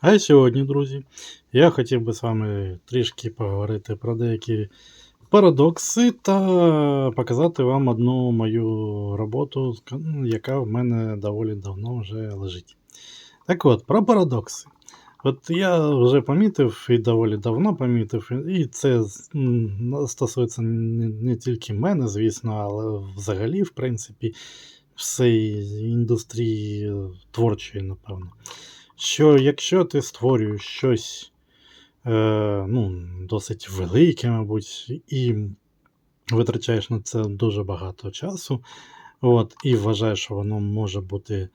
А сьогодні, друзі, я хотів би з вами трішки поговорити про деякі парадокси та показати вам одну мою роботу, яка в мене доволі давно вже лежить. Так от, про парадокси. От я вже помітив і доволі давно помітив, і це стосується не, тільки мене, звісно, але взагалі, в принципі, всієї індустрії творчої, напевно що якщо ти створюєш щось е, ну, досить велике, мабуть, і витрачаєш на це дуже багато часу, от, і вважаєш, що воно може бути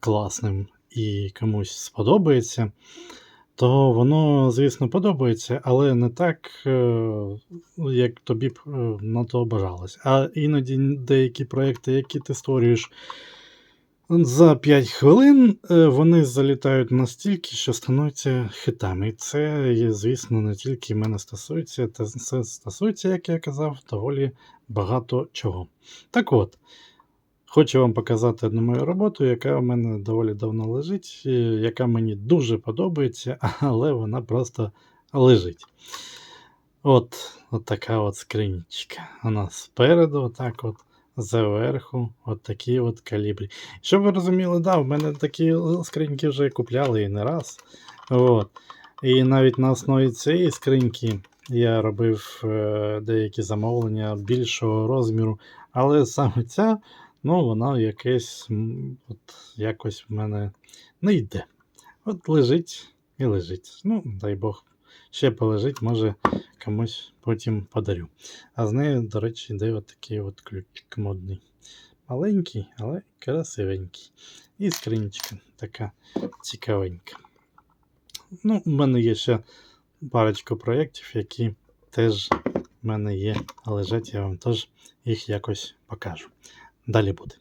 класним і комусь сподобається, то воно, звісно, подобається, але не так, е, як тобі б е, на то бажалось. А іноді деякі проекти, які ти створюєш, за 5 хвилин е, вони залітають настільки, що становляться хитами. І це, звісно, не тільки мене стосується, та це стосується, як я казав, доволі багато чого. Так от, хочу вам показати одну мою роботу, яка в мене доволі давно лежить, е, яка мені дуже подобається, але вона просто лежить. От, от така от скринічка. Вона спереду, отак от. Зверху, от такі от калібрі. Щоб ви розуміли, да, в мене такі скриньки вже купляли і не раз. От. І навіть на основі цієї скриньки я робив е, деякі замовлення більшого розміру, але саме ця, ну, вона якесь, от, якось в мене не йде. От лежить і лежить. Ну, дай Бог, ще полежить, може комусь потім подарю. А з нею, до речі, йде от такий от ключик модний. Маленький, але красивенький. І скринічка така цікавенька. Ну, в мене є ще парочка проєктів, які теж в мене є, лежать, я вам теж їх якось покажу. Далі буде.